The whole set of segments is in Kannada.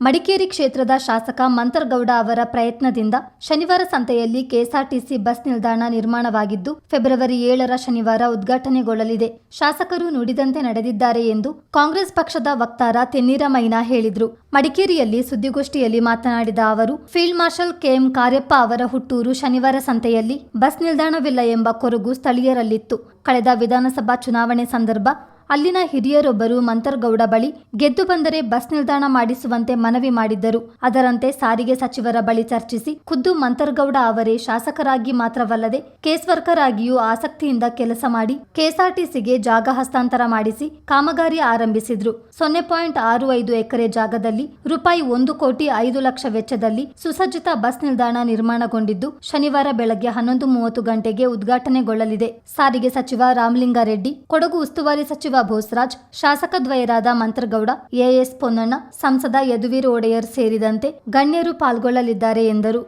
ಮಡಿಕೇರಿ ಕ್ಷೇತ್ರದ ಶಾಸಕ ಮಂತರ್ಗೌಡ ಅವರ ಪ್ರಯತ್ನದಿಂದ ಶನಿವಾರ ಸಂತೆಯಲ್ಲಿ ಕೆಎಸ್ಆರ್ಟಿಸಿ ಬಸ್ ನಿಲ್ದಾಣ ನಿರ್ಮಾಣವಾಗಿದ್ದು, ಫೆಬ್ರವರಿ ಏಳರ ಶನಿವಾರ ಉದ್ಘಾಟನೆಗೊಳ್ಳಲಿದೆ. ಶಾಸಕರು ನುಡಿದಂತೆ ನಡೆದಿದ್ದಾರೆ ಎಂದು ಕಾಂಗ್ರೆಸ್ ಪಕ್ಷದ ವಕ್ತಾರ ತೆನ್ನೀರ ಮೈನಾ ಹೇಳಿದರು. ಮಡಿಕೇರಿಯಲ್ಲಿ ಸುದ್ದಿಗೋಷ್ಠಿಯಲ್ಲಿ ಮಾತನಾಡಿದ ಅವರು, ಫೀಲ್ಡ್ ಮಾರ್ಷಲ್ ಕೆಎಂ ಕಾರ್ಯಪ್ಪ ಅವರ ಹುಟ್ಟೂರು ಶನಿವಾರ ಸಂತೆಯಲ್ಲಿ ಬಸ್ ನಿಲ್ದಾಣವಿಲ್ಲ ಎಂಬ ಕೊರಗು ಸ್ಥಳೀಯರಲ್ಲಿತ್ತು. ಕಳೆದ ವಿಧಾನಸಭಾ ಚುನಾವಣೆ ಸಂದರ್ಭ ಅಲ್ಲಿನ ಹಿರಿಯರೊಬ್ಬರು ಮಂತರ್ಗೌಡ ಬಳಿ ಗೆದ್ದು ಬಂದರೆ ಬಸ್ ನಿಲ್ದಾಣ ಮಾಡಿಸುವಂತೆ ಮನವಿ ಮಾಡಿದ್ದರು. ಅದರಂತೆ ಸಾರಿಗೆ ಸಚಿವರ ಬಳಿ ಚರ್ಚಿಸಿ ಖುದ್ದು ಮಂತರ್ಗೌಡ ಅವರೇ ಶಾಸಕರಾಗಿ ಮಾತ್ರವಲ್ಲದೆ ಕೇಸ್ ವರ್ಕರ್ ಆಗಿಯೂ ಆಸಕ್ತಿಯಿಂದ ಕೆಲಸ ಮಾಡಿ ಕೆಎಸ್ಆರ್ಟಿಸಿಗೆ ಜಾಗ ಹಸ್ತಾಂತರ ಮಾಡಿಸಿ ಕಾಮಗಾರಿ ಆರಂಭಿಸಿದ್ರು. ಸೊನ್ನೆ ಪಾಯಿಂಟ್ ಆರು ಐದು ಎಕರೆ ಜಾಗದಲ್ಲಿ ರೂಪಾಯಿ ಒಂದು ಕೋಟಿ ಐದು ಲಕ್ಷ ವೆಚ್ಚದಲ್ಲಿ ಸುಸಜ್ಜಿತ ಬಸ್ ನಿಲ್ದಾಣ ನಿರ್ಮಾಣಗೊಂಡಿದ್ದು ಶನಿವಾರ ಬೆಳಗ್ಗೆ ಹನ್ನೊಂದು ಮೂವತ್ತು ಗಂಟೆಗೆ ಉದ್ಘಾಟನೆಗೊಳ್ಳಲಿದೆ. ಸಾರಿಗೆ ಸಚಿವ ರಾಮಲಿಂಗಾರೆಡ್ಡಿ, ಕೊಡಗು ಉಸ್ತುವಾರಿ ಸಚಿವ ಬೋಸರಾಜ್ ಶಾಸಕದ್ವಯರಾದ ಮಂತ್ರಗೌಡ, ಎಎಸ್ ಪೊನ್ನಣ್ಣ, ಸಂಸದ ಯದುವೀರ್ ಒಡೆಯರ್ ಸೇರಿದಂತೆ ಗಣ್ಯರು ಪಾಲ್ಗೊಳ್ಳಲಿದ್ದಾರೆ ಎಂದರು.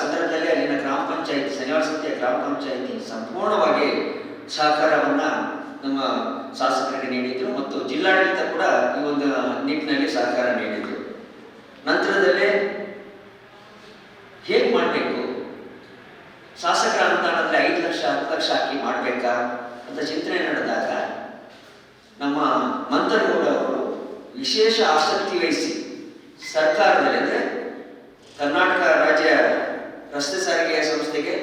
ಸಂದರ್ಭದಲ್ಲಿ ಅಲ್ಲಿನ ಗ್ರಾಮ ಗ್ರಾಮ ಸಂಪೂರ್ಣವಾಗಿ ಸಹಕಾರವನ್ನ ನಮ್ಮ ಶಾಸಕರಿಗೆ ನೀಡಿದ್ರು ಮತ್ತು ಜಿಲ್ಲಾಡಳಿತ ಕೂಡ ಈ ಒಂದು ನಿಟ್ಟಿನಲ್ಲಿ ಸಹಕಾರ ನೀಡಿದ್ರು. ನಂತರದಲ್ಲೇ ಹೇಗೆ ಅನುದಾನದಲ್ಲಿ ಐದು ಲಕ್ಷ, ಹತ್ತು ಲಕ್ಷ ಹಾಕಿ ಮಾಡಬೇಕಾ ಅಂತ ಚಿಂತನೆ ನಡೆದಾಗ ನಮ್ಮ ಮಂತ್ರಗೌಡವರು ವಿಶೇಷ ಆಸಕ್ತಿ ವಹಿಸಿ ಸರ್ಕಾರದಲ್ಲಿ ಅಂದರೆ ಕರ್ನಾಟಕ ರಾಜ್ಯ ರಸ್ತೆ ಸಾರಿಗೆ ಸಂಸ್ಥೆಗೆ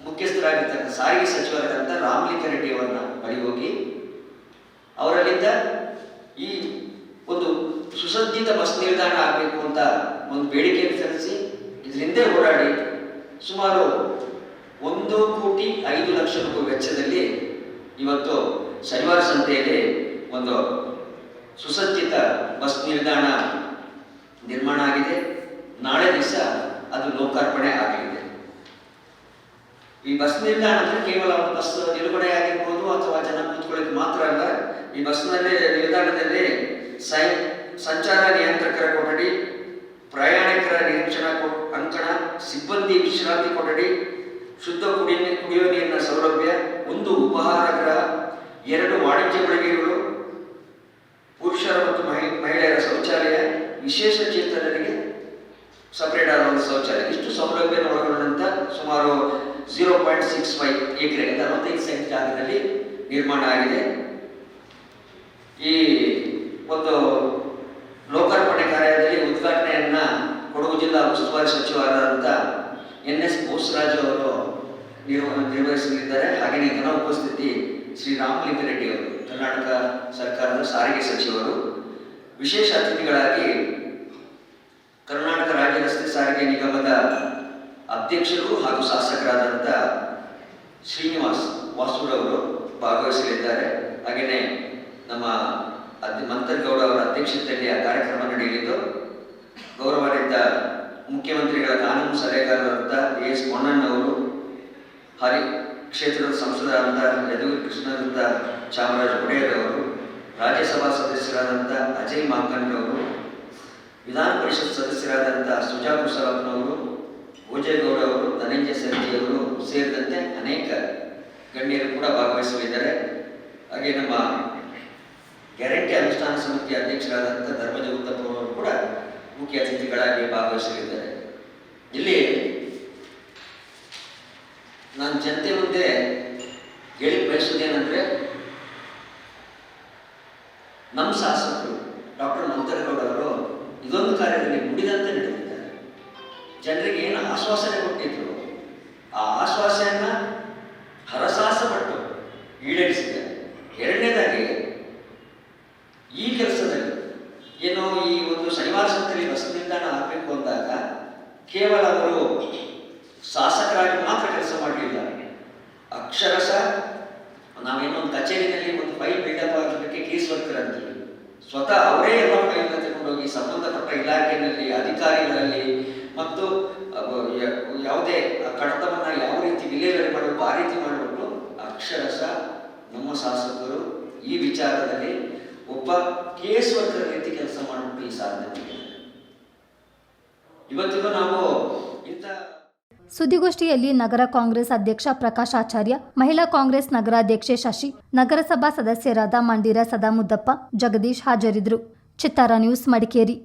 ಮುಖ್ಯಸ್ಥರಾಗಿರ್ತಕ್ಕಂಥ ಸಾರಿಗೆ ಸಚಿವರಾದಂಥ ರಾಮಲಿಂಗಾರೆಡ್ಡಿ ಅವರನ್ನ ಬಳಿ ಹೋಗಿ ಅವರಲ್ಲಿದ್ದ ಈ ಒಂದು ಸುಸಜ್ಜಿತ ಬಸ್ ನಿಲ್ದಾಣ ಆಗಬೇಕು ಅಂತ ಒಂದು ಬೇಡಿಕೆಯನ್ನು ಸಲ್ಲಿಸಿ, ಇದರಿಂದೇ ಹೋರಾಡಿ ಸುಮಾರು ಒಂದು ಕೋಟಿ ಐದು ಲಕ್ಷ ರೂಪಾಯಿ ವೆಚ್ಚದಲ್ಲಿ ಇವತ್ತು ಶನಿವಾರ ಸಂತೆಯಲ್ಲಿ ಒಂದು ಸುಸಜ್ಜಿತ ಬಸ್ ನಿಲ್ದಾಣ ನಿರ್ಮಾಣ ಆಗಿದೆ. ನಾಳೆ ದಿವಸ ಅದು ಲೋಕಾರ್ಪಣೆ ಆಗಲಿದೆ. ಈ ಬಸ್ ನಿಲ್ದಾಣ ಅಂದ್ರೆ ಕೇವಲ ಬಸ್ ನಿಲುಗಡೆ ಆಗಿರ್ಬೋದು ಅಥವಾ ಜನ ಕೂತ್ಕೊಳ್ಳಿಕ್ಕೆ ಮಾತ್ರ ಅಲ್ಲ, ಈ ಬಸ್ನಲ್ಲಿ ನಿಲ್ದಾಣದಲ್ಲಿ ಸೈ, ಸಂಚಾರ ನಿಯಂತ್ರಕರ ಕೊಠಡಿ, ಪ್ರಯಾಣಿಕರ ನಿರೀಕ್ಷಣಾ ಅಂಕಣ, ಸಿಬ್ಬಂದಿ ವಿಶ್ರಾಂತಿ ಕೊಠಡಿ ಶುದ್ಧ ಕುಡಿಯ ಕುಡಿಯುವ ನೀರಿನ ಸೌಲಭ್ಯ, ಒಂದು ಉಪಹಾರ ಗೃಹ ಎರಡು ವಾಣಿಜ್ಯ ಮಳಿಗೆಗಳು, ಪುರುಷರ ಮತ್ತು ಮಹಿ- ಮಹಿಳೆಯರ ಶೌಚಾಲಯ, ವಿಶೇಷ ಚೇತನರಿಗೆ ಸಪರೇಟ್ ಆದ ಶೌಚಾಲಯ. ಇಷ್ಟು ಸೌಲಭ್ಯ ಒಳಗೊಂಡಂತ ಸುಮಾರು zero point six five acre ಅರವತ್ತೈದು ಸೆಂಟ್ ಜಾಗದಲ್ಲಿ ನಿರ್ಮಾಣ ಆಗಿದೆ. ಈ ಒಂದು ಲೋಕಾರ್ಪಣೆ ಕಾರ್ಯದಲ್ಲಿ ಉದ್ಘಾಟನೆಯನ್ನ ಕೊಡಗು ಜಿಲ್ಲಾ ಉಸ್ತುವಾರಿ ಸಚಿವರಾದಂತ ಎನ್ ಎಸ್ ಬೋಸರಾಜು ಅವರು ನಿರ್ವಹಿಸಲಿದ್ದಾರೆ ಹಾಗೆಯೇ ಇವರ ಉಪಸ್ಥಿತಿ ಶ್ರೀ ರಾಮಲಿಂಗಾರೆಡ್ಡಿ ಅವರು, ಕರ್ನಾಟಕ ಸರ್ಕಾರದ ಸಾರಿಗೆ ಸಚಿವರು. ವಿಶೇಷ ಅತಿಥಿಗಳಾಗಿ ಕರ್ನಾಟಕ ರಾಜ್ಯ ರಸ್ತೆ ಸಾರಿಗೆ ನಿಗಮದ ಅಧ್ಯಕ್ಷರು ಹಾಗೂ ಶಾಸಕರಾದಂಥ ಶ್ರೀನಿವಾಸ್ ವಾಸುರವರು ಭಾಗವಹಿಸಲಿದ್ದಾರೆ. ಹಾಗೆಯೇ ನಮ್ಮ ಅಧ್ಯ ಮಂತರ್ಗೌಡ ಅವರ ಅಧ್ಯಕ್ಷತೆಯಲ್ಲಿ ಆ ಕಾರ್ಯಕ್ರಮ ನಡೆಯಲಿದ್ದು, ಗೌರವಾನ್ವಿತ ಮುಖ್ಯಮಂತ್ರಿಗಳ ಕಾನೂನು ಸಲಹೆಗಾರರಾದಂಥ ಎ ಎಸ್ ಪೊನ್ನಣ್ಣವರು ಹರಿ ಕ್ಷೇತ್ರದ ಸಂಸದರಾದಂಥ ಯದುವೀರ್ ಕೃಷ್ಣದಂಥ ಚಾಮರಾಜ ಒಡೆಯರ್ ಅವರು, ರಾಜ್ಯಸಭಾ ಸದಸ್ಯರಾದಂಥ ಅಜಯ್ ಮಾಕಂಡವರು ವಿಧಾನ ಪರಿಷತ್ ಸದಸ್ಯರಾದಂಥ ಸುಜಾ ಕುಸಲಪ್ಪನವರು ಭೋಜೇಗೌಡ ಅವರು, ಧನಂಜಯ ಸೆಟ್ಟಿಯವರು ಸೇರಿದಂತೆ ಅನೇಕ ಗಣ್ಯರು ಕೂಡ ಭಾಗವಹಿಸಲಿದ್ದಾರೆ. ಹಾಗೆ ನಮ್ಮ ಗ್ಯಾರಂಟಿ ಅನುಷ್ಠಾನ ಸಮಿತಿ ಅಧ್ಯಕ್ಷರಾದಂಥ ಧರ್ಮಜ ಉತ್ತಪ್ಪ ಅವರು ಕೂಡ ಮುಖ್ಯ ಅತಿಥಿಗಳಾಗಿ ಭಾಗವಹಿಸಲಿದ್ದಾರೆ. ಇಲ್ಲಿ ನಾನು ಜನತೆ ಮುಂದೆ ಹೇಳಿ ಬಯಸೋದೇನಂದ್ರೆ ನಮ್ಮ ಶಾಸಕರು ಡಾಕ್ಟರ್ ಮಂತರಗೌಡ ಅವರು ಇದೊಂದು ಕಾರ್ಯದಲ್ಲಿ ಮುಡಿದಂತೆ ನಡೆದಿದ್ದಾರೆ. ಜನರಿಗೆ ಏನು ಆಶ್ವಾಸನೆ ಕೊಟ್ಟಿದ್ರು, ಆ ಆಶ್ವಾಸನೆಯನ್ನ ಹರಸಾಹಸ ಪಟ್ಟು ಈಡೇರಿಸಿದ್ದಾರೆ. ಎರಡನೇದಾಗಿ, ಈ ಕೆಲಸದಲ್ಲಿ ಏನೋ ಈ ಒಂದು ಶನಿವಾರ ಸಂತೆಯಲ್ಲಿ ಬಸ್ ನಿಲ್ದಾಣ ಆಗಬೇಕು ಅಂದಾಗ ಕೇವಲ ಅವರು ಶಾಸಕರಾಗಿ ಮಾತ್ರ ಕೆಲಸ ಮಾಡಲಿಲ್ಲ ಅಕ್ಷರಶ, ನಾವೇನೋ ಒಂದು ಕಚೇರಿನಲ್ಲಿ ಒಂದು ಫೈಲ್ ಬಿಲ್ಡಪ್ ಆಗಲಿಕ್ಕೆ ಕೇಸ್ ವರ್ಕರ್ ಅಂತೀವಿ ಸ್ವತಃ ಅವರೇ ಎಲ್ಲ ಫೈಲ್ನ ತಗೊಂಡೋಗಿ ಸಂಬಂಧಪಟ್ಟ ಇಲಾಖೆಯಲ್ಲಿ, ಅಧಿಕಾರಿಗಳಲ್ಲಿ ಮತ್ತು ಯಾವುದೇ ಕಡತವನ್ನು ಯಾವ ರೀತಿ ವಿಲೇವರಿ ಮಾಡಬೇಕು ಆ ರೀತಿ ಮಾಡಬೇಕು ಅಕ್ಷರಶ, ನಮ್ಮ ಶಾಸಕರು ಈ ವಿಚಾರದಲ್ಲಿ ಒಬ್ಬ ಕೇಸ್ ವರ್ಕರ್ ರೀತಿ ಕೆಲಸ ಮಾಡಬೇಕು ಈ ಸಾಧನೆ. ಇವತ್ತಿಗೂ ನಾವು ಇಂಥ ಸುದ್ದಿಗೋಷ್ಠಿಯಲ್ಲಿ ನಗರ ಕಾಂಗ್ರೆಸ್ ಅಧ್ಯಕ್ಷ ಪ್ರಕಾಶ್ ಆಚಾರ್ಯ, ಮಹಿಳಾ ಕಾಂಗ್ರೆಸ್ ನಗರಾಧ್ಯಕ್ಷೆ ಶಶಿ, ನಗರಸಭಾ ಸದಸ್ಯರಾದ ಮಂಡಿರ ಸದಾಮುದ್ದಪ್ಪ, ಜಗದೀಶ್ ಹಾಜರಿದ್ದರು. ಚಿತ್ತಾರ ನ್ಯೂಸ್ ಮಡಿಕೇರಿ.